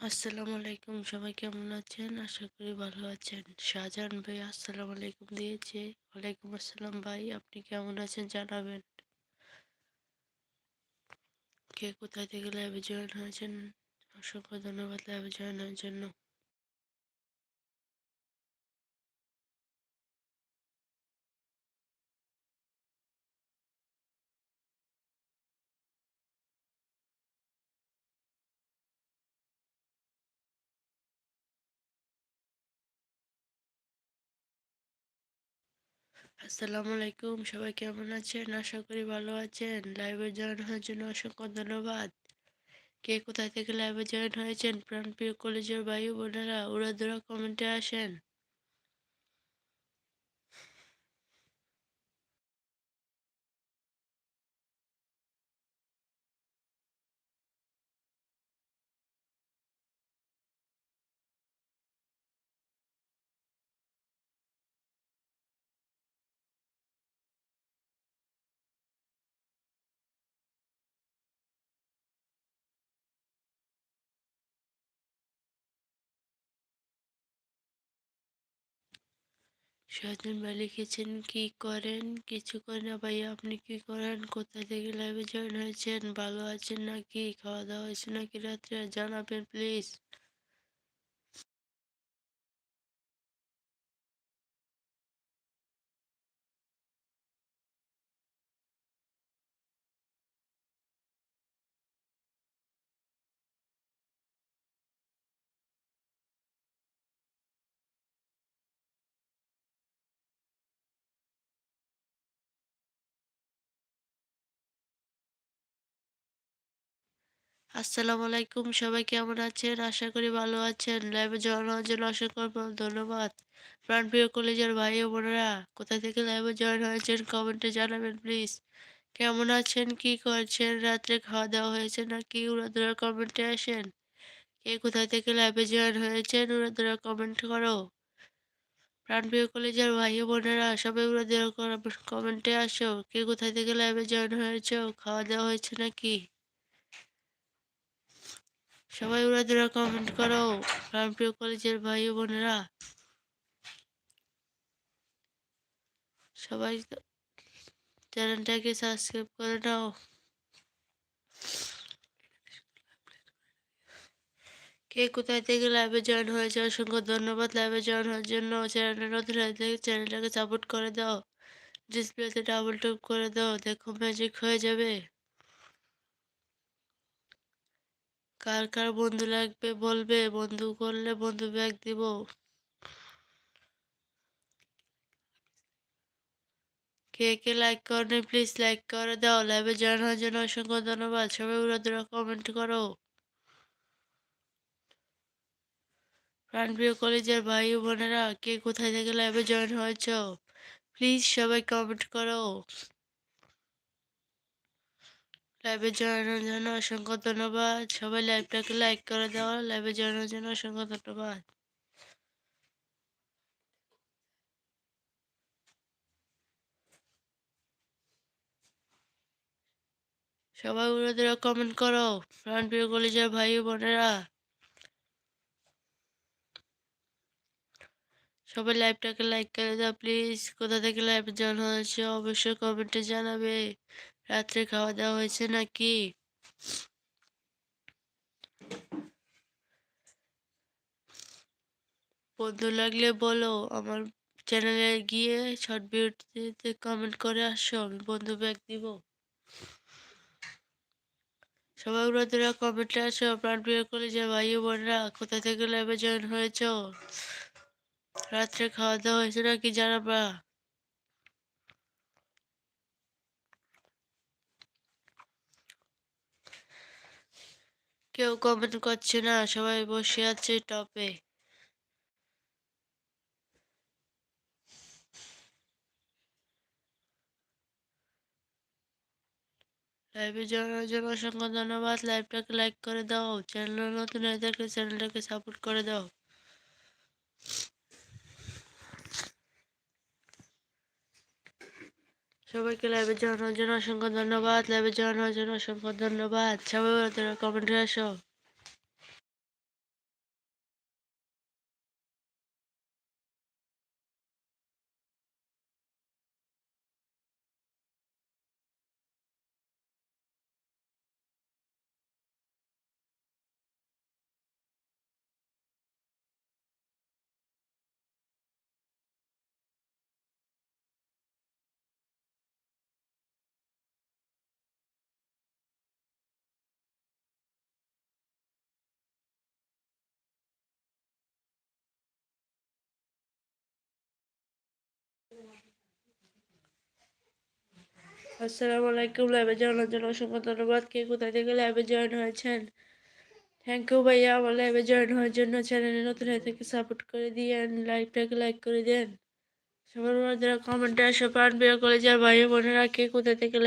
আসসালামু আলাইকুম, সবাই কেমন আছেন? আশা করি ভালো আছেন। শাহজাহান ভাই, আসসালামু আলাইকুম দিয়েছে। ওয়ালাইকুম আসসালাম ভাই, আপনি কেমন আছেন জানাবেন? কে কোথায় থেকে লাইভে জয়েন হয়েছেন? অসংখ্য ধন্যবাদ লাইভে জয়েন হওয়ার জন্য। আসসালামু আলাইকুম, সবাই কেমন আছেন? আশা করি ভালো আছেন। লাইভে জয়েন হওয়ার জন্য অসংখ্য ধন্যবাদ। কে কোথায় থেকে লাইভে জয়েন হয়েছেন? প্রাণপ্রিয় কলেজের বায়ু বোনেরা, ওরা দূরা কমেন্টে আসেন। শাহজাহান ভাই লিখেছেন, কি করেন? কিছু করেন না ভাই আপনি কি করেন? কোথা থেকে লাইভে জয়েন হয়েছেন? ভালো আছেন নাকি? খাওয়া দাওয়া হয়েছে নাকি রাত্রে? জানাবেন প্লিজ আসসালামু আলাইকুম, সবাই কেমন আছেন? আশা করি ভালো আছেন। লাইভে জয়েন জন্য অসংখ্য ধন্যবাদ। প্রাণপ্রিয় কলেজের ভাই ও বোনেরা, কোথা থেকে লাইভে জয়েন হয়েছেন কমেন্টে জানাবেন প্লিজ কেমন আছেন? কি করছেন? রাত্রে খাওয়া দাওয়া হয়েছে না নাকি? উড়াদুরা কমেন্টে আসেন। কে কোথা থেকে লাইভে জয়েন হয়েছেন? উড়াদুরা কমেন্ট করো। প্রাণপ্রিয় কলেজের ভাই বোনেরা, সবাই উড়াদুরা কমেন্টে আসো। কে কোথায় থেকে লাইভে জয়েন হয়েছে? খাওয়া দাওয়া হয়েছে নাকি? সবাই ওরা উড়াদুরা কমেন্ট করো। প্রাণপ্রিয় কলেজের ভাই বোনেরা। সবাই চ্যানেলটাকে সাবস্ক্রাইব করে নাও। কে কোথায় থেকে লাইভে জয়েন হয়েছে, অসংখ্য ধন্যবাদ লাইভে জয়েন হওয়ার জন্য। চ্যানেলে নতুন চ্যানেলটাকে সাপোর্ট করে দাও। ডিসপ্লেতে ডাবল টপ করে দাও। দেখো ম্যাজিক হয়ে যাবে। কার কার বন্ধু লাগবে বলবে, বন্ধু করলে বন্ধু ব্যাগ দিব। কে কে লাইক করনি প্লিজ লাইক করে দাও। লাইভে হওয়ার জন্য অসংখ্য ধন্যবাদ। সবাই উড়াদুরা কমেন্ট করো। প্রাণপ্রিয় কলেজের ভাই বোনেরা, কে কোথায় থেকে লাইভে জয়েন হয়েছ? প্লিজ সবাই কমেন্ট করো। লাইভে জয়েনের জন্য অসংখ্য ধন্যবাদ। সবাই লাইভটাকে লাইক করে দেওয়া লাইভে জয়েনের জন্য অসংখ্য ধন্যবাদ। সবাই ওদের কমেন্ট করো। প্রাণপ্রিয় কলেজের ভাই বোনেরা। সবাই লাইভটাকে লাইক করে দাও প্লিজ কোথা থেকে লাইভ জয়েন হয়েছে? অবশ্যই কমেন্টে জানাবে। রাত্রে খাওয়া দাওয়া হয়েছে নাকি? বন্ধু লাগলে বলো, আমার চ্যানেলে গিয়ে শর্ট ভিডিওতে কমেন্ট করে আসো, আমি বন্ধু ব্যাগ দিব। সবাই ওরা কমেন্টে আসো প্রাণপ্রিয় কলেজের ভাই বোনরা কোথা থেকে লাইভে জয়েন হয়েছ? রাত্রে খাওয়া দাওয়া হয়েছে নাকি জানাবা? কেউ কমেন্ট করছে না, সবাই বসে আছে টপে লাইভে জানার জন্য অসংখ্য ধন্যবাদ। লাইভটাকে লাইক করে দাও। চ্যানেল নতুন হয়ে থাকলে চ্যানেলটাকে সাপোর্ট করে দাও। সবাইকে লাইভে জানানোর জন্য অসংখ্য ধন্যবাদ লাইভে জানানোর জন্য অসংখ্য ধন্যবাদ। সবাই কমেন্টে আসো। আসসালামু আলাইকুম জয়েন হওয়ার জন্য অসংখ্য ধন্যবাদ। কে কোথায় থেকে লাইভে জয়েন হয়েছেন? থ্যাংক ইউ ভাইয়া, আমার লাইভে জয়েন হওয়ার জন্য চ্যানেলে নতুন হয়ে থেকে সাপোর্ট করে দিয়েন লাইভটাকে লাইক করে দেন সবার যারা কমেন্টে আসে, পান বিয়ে কলেজের ভাই বোনেরা, কে কোথায় থেকে